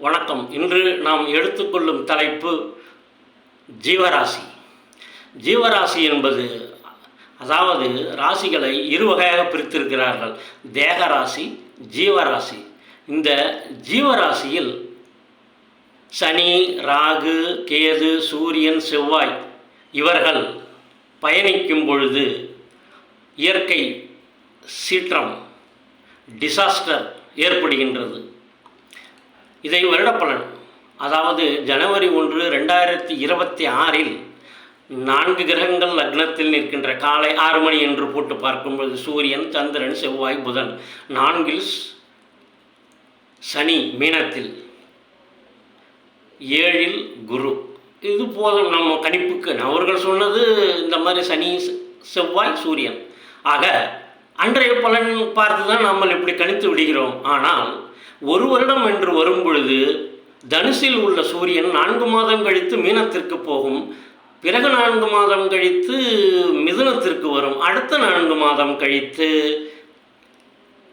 வணக்கம். இன்று நாம் எடுத்துக்கொள்ளும் தலைப்பு ஜீவராசி. ஜீவராசி என்பது அதாவது ராசிகளை இரு வகையாக பிரித்திருக்கிறார்கள். தேகராசி ஜீவராசி. இந்த ஜீவராசியில் சனி ராகு கேது சூரியன் செவ்வாய் இவர்கள் பயணிக்கும் பொழுது இயற்கை சீற்றம் டிசாஸ்டர் ஏற்படுகின்றது. இதை வருடப்பலன். அதாவது ஜனவரி ஒன்று ரெண்டாயிரத்தி இருபத்தி ஆறில் நான்கு கிரகங்கள் லக்னத்தில் நிற்கின்ற காலை ஆறு மணி என்று போட்டு பார்க்கும்போது சூரியன் சந்திரன் செவ்வாய் புதன் நான்கில் சனி மீனத்தில் ஏழில் குரு. இது போதும் நம்ம கணிப்புக்கு அவர்கள் சொன்னது இந்த மாதிரி சனி செவ்வாய் சூரியன். ஆக அன்றைய பலன் பார்த்து தான் நம்ம இப்படி கணித்து விடுகிறோம். ஆனால் ஒரு வருடம் என்று வரும் பொழுது தனுசில் உள்ள சூரியன் நான்கு மாதம் கழித்து மீனத்திற்கு போகும். பிறகு நான்கு மாதம் கழித்து மிதுனத்திற்கு வரும். அடுத்த நான்கு மாதம் கழித்து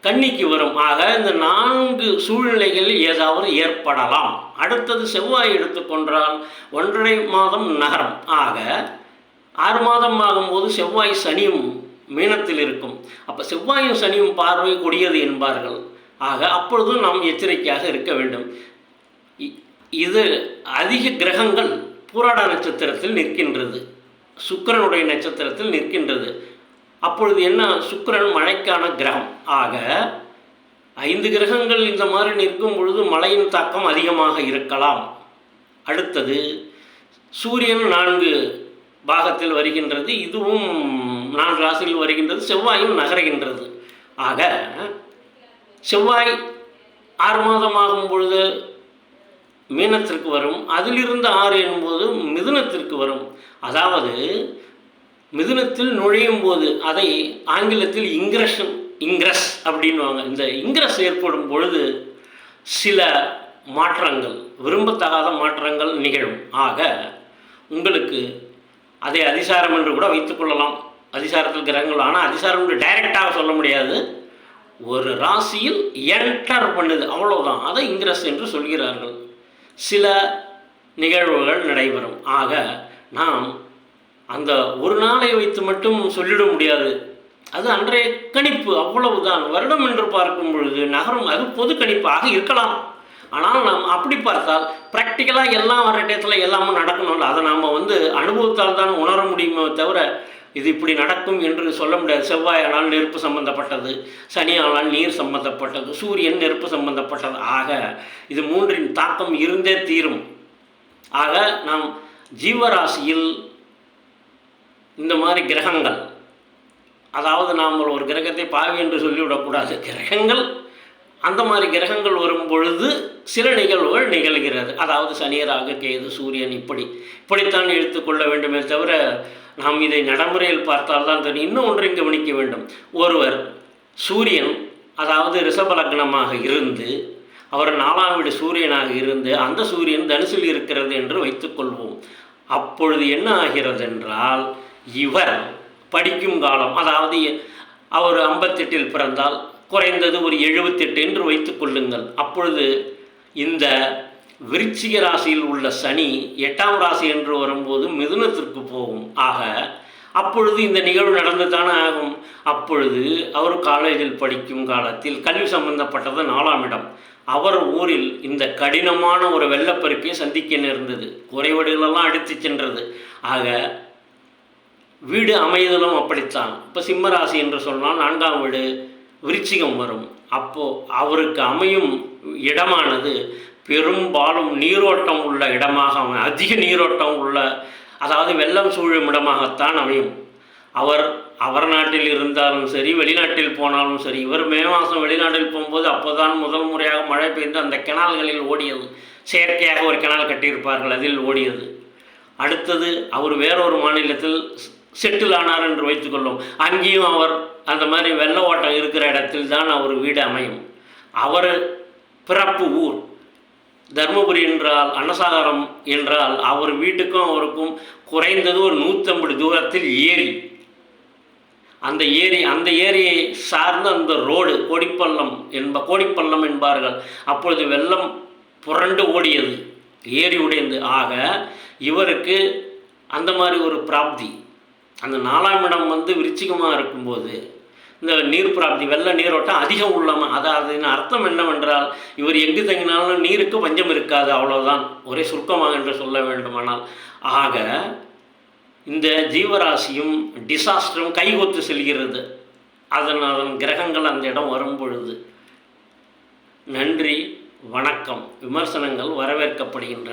கன்னிக்கு வரும். ஆக இந்த நான்கு சூழ்நிலைகளில் ஏதாவது ஏற்படலாம். அடுத்தது செவ்வாய் எடுத்துக்கொண்டால் ஒன்றரை மாதம் நகரம். ஆக ஆறு மாதம் ஆகும்போது செவ்வாய் சனியும் மீனத்தில் இருக்கும். அப்போ செவ்வாயும் சனியும் பார்வை கொடியது என்பார்கள். ஆக அப்பொழுதும் நாம் எச்சரிக்கையாக இருக்க வேண்டும். இது அதிக கிரகங்கள் பூராட நட்சத்திரத்தில் நிற்கின்றது. சுக்கிரனுடைய நட்சத்திரத்தில் நிற்கின்றது. அப்பொழுது என்ன? சுக்கிரன் மழைக்கான கிரகம். ஆக ஐந்து கிரகங்கள் இந்த மாதிரி நிற்கும் பொழுது மழையின் தாக்கம் அதிகமாக இருக்கலாம். அடுத்தது சூரியன் நான்கு பாகத்தில் வருகின்றது. இதுவும் நான்கு ராசிகள் வருகின்றது செவ்வாயும் நகருகின்றது. ஆக செவ்வாய் ஆறு மாதம் ஆகும் பொழுது மீனத்திற்கு வரும் அதிலிருந்து ஆறு எனும்போது மிதுனத்திற்கு வரும். அதாவது மிதுனத்தில் நுழையும் போது அதை ஆங்கிலத்தில் இங்கிரஷன் இங்கிரஸ் அப்படின்வாங்க இந்த இங்கிரஸ் ஏற்படும் பொழுது சில மாற்றங்கள் விரும்பத்தகாத மாற்றங்கள் நிகழும். ஆக உங்களுக்கு அதை அதிசாரம் என்று கூட வைத்துக்கொள்ளலாம் அதிசாரத்தில் கிரகங்கள் ஆனால் அதிசாரம் என்று டைரெக்டாக சொல்ல முடியாது. ஒரு ராசியில் என்டர் பண்ணுது. அவ்வளோதான் அதை இங்கிரஸ் என்று சொல்கிறார்கள். சில நிகழ்வுகள் நடைபெறும். ஆக நாம் அந்த ஒரு நாளை வைத்து மட்டும் சொல்லிட முடியாது. அது அன்றைய கணிப்பு. அவ்வளவுதான். வருடம் என்று பார்க்கும் பொழுது நகரம் அது பொது கணிப்பாக இருக்கலாம். ஆனால் நாம் அப்படி பார்த்தால் ப்ராக்டிக்கலாக எல்லாம் வர டயத்தில் எல்லாமும் நடக்கணும்ல. அதை நாம் வந்து அனுபவத்தால் தான் உணர முடியுமே தவிர இது இப்படி நடக்கும் என்று சொல்ல முடியாது. செவ்வாயானால் நெருப்பு சம்பந்தப்பட்டது சனியானால் நீர் சம்பந்தப்பட்டது சூரியன் நெருப்பு சம்பந்தப்பட்டது. ஆக இது மூன்றின் தாக்கம் இருந்தே தீரும். ஆக நாம் ஜீவராசியில் இந்த மாதிரி கிரகங்கள் அதாவது நாம் ஒரு கிரகத்தை பாவி என்று சொல்லிவிடக்கூடாது. கிரகங்கள் அந்த மாதிரி கிரகங்கள் வரும் பொழுது சில நிகழ்வுகள் நிகழ்கிறது. அதாவது சனியராக கேது சூரியன் இப்படி இப்படித்தான் எடுத்துக்கொள்ள வேண்டுமே தவிர நாம் இதை நடைமுறையில் பார்த்தால் தான் தெரியும். இன்னும் ஒன்றையும் கவனிக்க வேண்டும். ஒருவர் சூரியன் அதாவது ரிஷபலக்னமாக இருந்து அவர் நாலாம் வீடு சூரியனாக இருந்து அந்த சூரியன் தனுசில் இருக்கிறது என்று வைத்துக்கொள்வோம் அப்பொழுது என்ன ஆகிறது என்றால் இவர் படிக்கும் காலம் அதாவது அவர் ஐம்பத்தெட்டில் பிறந்தால் குறைந்தது ஒரு எழுபத்தெட்டு என்று வைத்துக் கொள்ளுங்கள். அப்பொழுது இந்த விருச்சிக ராசியில் உள்ள சனி எட்டாம் ராசி என்று வரும்போது மிதுனத்திற்கு போகும். ஆக அப்பொழுது இந்த நிகழ்வு நடந்து தானே ஆகும். அப்பொழுது அவர் காலேஜில் படிக்கும் காலத்தில் கல்வி சம்பந்தப்பட்டது நாலாம் இடம். அவர் ஊரில் இந்த கடினமான ஒரு வெள்ளப்பெருக்கை சந்திக்க நேர்ந்தது. குறைவீடுகளெல்லாம் அடித்து சென்றது. ஆக வீடு அமைதலும் அப்படித்தான். இப்போ சிம்மராசி என்று சொன்னால் நான்காம் வீடு விருச்சிகம் வரும். அப்போது அவருக்கு அமையும் இடமானது பெரும்பாலும் நீரோட்டம் உள்ள இடமாக அமை அதிக நீரோட்டம் உள்ள அதாவது வெள்ளம் சூழும் இடமாகத்தான் அமையும். அவர் அவர் நாட்டில் இருந்தாலும் சரி வெளிநாட்டில் போனாலும் சரி இவர் மே மாதம் வெளிநாட்டில் போகும்போது அப்போதான் முதல் முறையாக மழை பெய்து அந்த கிணால்களில் ஓடியது. செயற்கையாக ஒரு கிணல் கட்டியிருப்பார்கள் அதில் ஓடியது. அடுத்தது அவர் வேறொரு மாநிலத்தில் செட்டில் ஆனார் என்று வைத்துக்கொள்ளும் அங்கேயும் அவர் அந்த மாதிரி வெள்ள ஓட்டம் இருக்கிற இடத்தில் தான் அவர் வீடு அமையும். அவர் பிறப்பு ஊர். தருமபுரி என்றால் அன்னசாகரம் என்றால் அவர் வீட்டுக்கும் அவருக்கும் குறைந்தது ஒரு நூற்றம்பது தூரத்தில் ஏரி. அந்த ஏரி அந்த ஏரியை சார்ந்த அந்த ரோடு கோடிப்பள்ளம் என்ப கோடிப்பள்ளம் என்பார்கள். அப்பொழுது வெள்ளம் புரண்டு ஓடியது. ஏரி உடைந்து. ஆக இவருக்கு அந்த மாதிரி ஒரு பிராப்தி. அந்த நாலாம் இடம் வந்து விருச்சிகமாக இருக்கும்போது இந்த நீர் பிராப்தி வெள்ள நீரோட்டம் அதிகம் உள்ளமா? அதாவது அர்த்தம் என்னவென்றால் இவர் எங்கு தங்கினாலும் நீருக்கு பஞ்சம் இருக்காது அவ்வளோதான் ஒரே சுருக்கமாக என்று சொல்ல வேண்டுமானால். ஆக இந்த ஜீவராசியும் டிசாஸ்டரும் கைகொத்து செல்கிறது. அதன் அதன் கிரகங்கள் அந்த இடம் வரும் பொழுது. நன்றி வணக்கம். விமர்சனங்கள் வரவேற்கப்படுகின்றன.